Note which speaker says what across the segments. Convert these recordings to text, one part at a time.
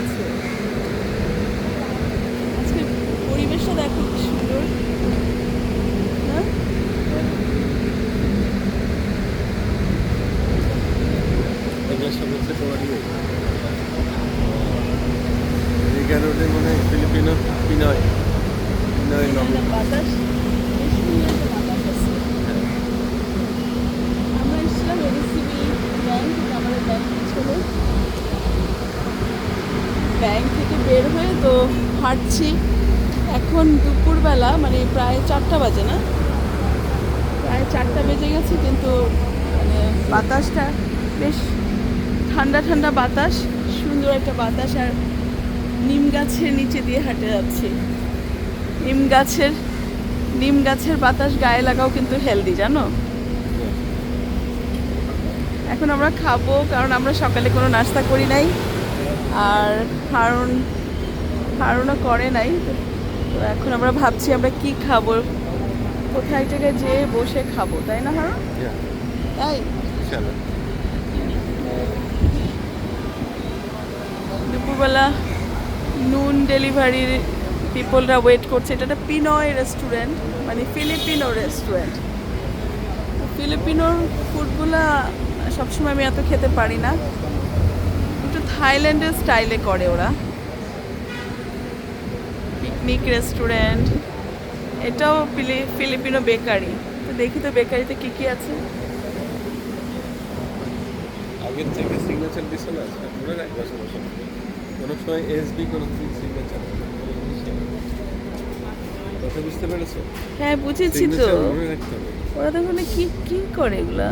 Speaker 1: আছে। আজকে পরিবেশটা দেখো কি সুন্দর।
Speaker 2: তোমার ইয়ে। মানে ফিলিপিনো পিনয় পিনয়
Speaker 1: বাতাস বেশ সুন্দর একটা বাতাস আছে আমরা এসেছিলাম এডিসিবি ব্যাংক থেকে আমাদের ব্যাংক ছিল ব্যাংক থেকে বের হয়ে তো হাঁটছি। এখন দুপুরবেলা মানে প্রায় চারটা বাজে না? প্রায় চারটা বেজে গেছে, কিন্তু মানে বাতাসটা বেশ ঠান্ডা ঠান্ডা বাতাস, সুন্দর একটা বাতাস, আর নিম গাছের নিচে দিয়ে হাঁটে যাচ্ছি। নিম গাছের নিম গাছের বাতাস গায়ে লাগাও কিন্তু হেলদি, জানো? এখন আমরা খাব, কারণ আমরা সকালে কোনো নাস্তা করি নাই। আর হারুন হারুনও করে নাই। তো এখন আমরা ভাবছি আমরা কি খাব কোথায় থেকে যেয়ে বসে খাব তাই না হারুন? তাই
Speaker 2: চলো
Speaker 1: দুপুরবেলা নুন ডেলিভারির পিপলরা ওয়েট করছে। এটা একটা পিনয় রেস্টুরেন্ট মানে ফিলিপিনো রেস্টুরেন্ট ফিলিপিনোর ফুডগুলা সবসময় আমি এত খেতে পারি না। একটু থাইল্যান্ডের স্টাইলে করে ওরা। পিকনিক রেস্টুরেন্ট এটাও ফিলি- ফিলিপিনো বেকারি। তো দেখি তো বেকারিতে কি কি আছে।
Speaker 2: আগের থেকে সিগনেচার দিছে না? মনে রাখবে সমস্যা নেই। কোনো সময় এসবি কোনো সিগনেচার কথা বুঝতে পেরেছ?
Speaker 1: হ্যাঁ বুঝেছি তো। ওরা তো ওখানে কি কি করে এগুলা?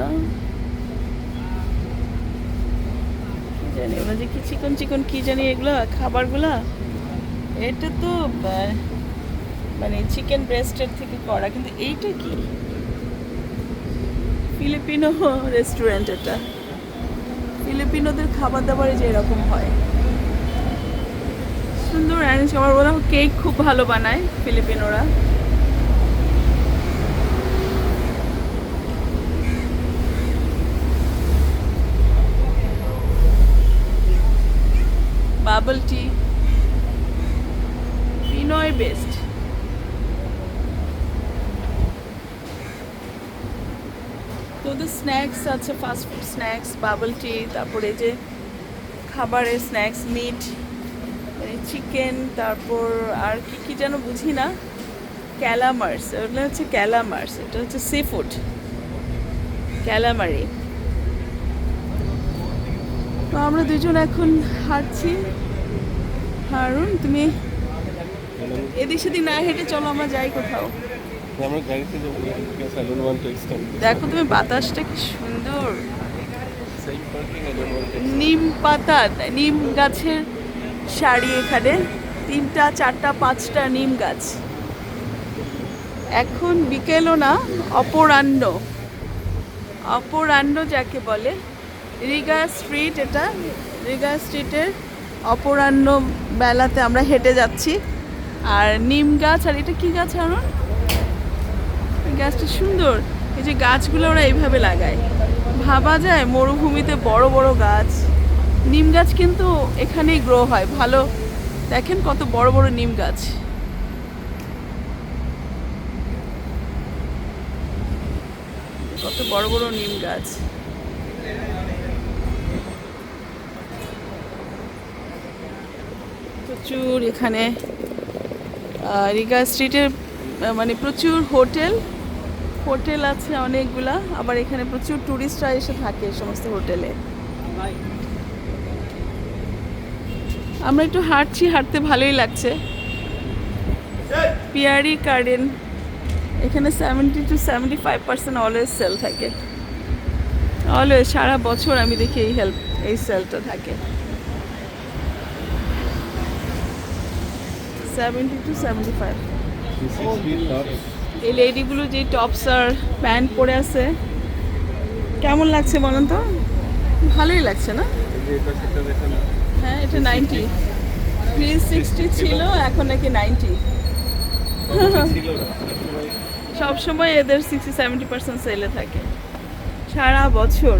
Speaker 1: জানি ওরা যে কি চিকন চিকন কি জানি এগুলা খাবারগুলা? এটা তো মানে চিকেন ব্রেস্টের থেকে করা, কিন্তু এইটা কি? ফিলিপিনো রেস্টুরেন্ট এটা। ফিলিপিনোদের খাবার দাবারে যে এরকম হয়। সুন্দর অ্যারেঞ্জ খাবার, ওরা কেক খুব ভালো বানায় ফিলিপিনোরা। বাবল টি পিনয় বেস্ট তো স্ন্যাক্স আছে fast food snacks bubble tea তারপরে যে খাবারের স্ন্যাক্স মিট চিকেন তারপর আর কি কি যেন বুঝি না ক্যালামার্স ওগুলো হচ্ছে ক্যালামার্স এটা হচ্ছে সি ফুড ক্যালামারি তো আমরা দুজন এখন হাঁটছি। হারুন, তুমি এদিক সেদিক না হেঁটে চলো আমরা যাই কোথাও।
Speaker 2: আমরা গাড়িতে
Speaker 1: দেখো তুমি বাতাসটা কি সুন্দর। নিম পাতা নিম গাছের সারি এখানে। তিনটা চারটা পাঁচটা নিম গাছ। এখন বিকেলও না অপরাহ্ন। অপরাহ্ন যাকে বলে রিগা স্ট্রিট এটা। রিগা স্ট্রিটের অপরাহ্ন বেলাতে আমরা হেঁটে যাচ্ছি। আর নিম গাছ, আর এটা কি গাছ আরন? গাছটা সুন্দর। এই যে গাছগুলো ওরা এইভাবে লাগায়। ভাবা যায় মরুভূমিতে বড় বড় গাছ। নিম গাছ কিন্তু এখানেই গ্রো হয়, ভালো। দেখেন কত বড় বড় নিম গাছ। কত বড় বড় নিম গাছ। প্রচুর এখানে রিগা স্ট্রিটের মানে প্রচুর হোটেল হোটেল আছে অনেকগুলা, আবার এখানে প্রচুর ট্যুরিস্টরা এসে থাকে সমস্ত হোটেলে। আমরা একটু হাঁটছি, হাঁটতে ভালোই লাগছে। পিয়ারি গার্ডেন, এখানে seventy two seventy five percent always sale থাকে। অলওয়েজ সারা বছর আমি দেখি এই হেল্প এই সেলটা থাকে। সেভেন্টি টু সেভেন্টি ফাইভ এই লেডিগুলো যে টপস আর প্যান্ট পরে আছে কেমন লাগছে বলুন তো? ভালোই লাগছে না? হ্যাঁ এটা নাইনটি থ্রি সিক্সটি ছিল এখন নাকি নাইনটি সব সময় এদের সিক্সটি সেভেন্টি পার্সেন্ট সেলে থাকে। সারা বছর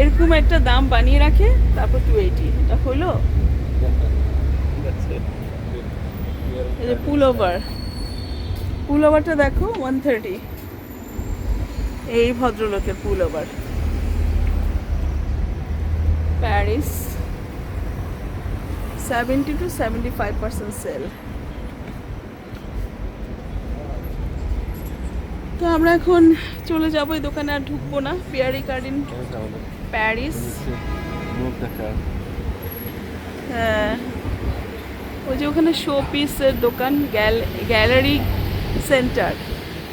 Speaker 1: এরকম একটা দাম বানিয়ে রাখে তারপর টু এইটি এটা হলো এই যে পুল ওভার পুল ওভারটা দেখো ওয়ান থার্টি এই ভদ্রলোকের pullover Paris seventy two seventy five percent sale তো আমরা এখন চলে যাব এই দোকানে আর ঢুকবো না। পিয়ারি গার্ডেন প্যারিস হ্যাঁ। ওই যে ওখানে শো পিসের দোকান গ্যালারি সেন্টার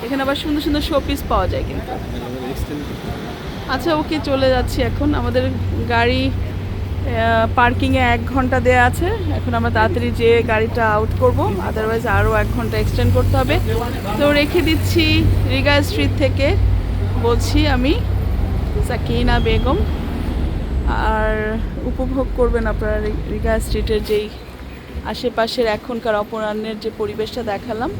Speaker 1: এখানে আবার সুন্দর সুন্দর শো পিস পাওয়া যায় কিন্তু। আচ্ছা ওকে চলে যাচ্ছি এখন। আমাদের গাড়ি পার্কিংয়ে এক ঘণ্টা দেয়া আছে। এখন আমরা তাড়াতাড়ি যে গাড়িটা আউট করব আদারওয়াইজ আরও এক ঘণ্টা এক্সটেন্ড করতে হবে। তো রেখে দিচ্ছি রিগা স্ট্রিট থেকে, বলছি আমি, সাকিনা বেগম। আর উপভোগ করবেন আপনারা রিগা স্ট্রিটের যেই আশেপাশের এখনকার অপরাহ্নের যে পরিবেশটা দেখালাম।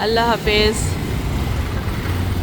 Speaker 1: আল্লাহ হাফেজ।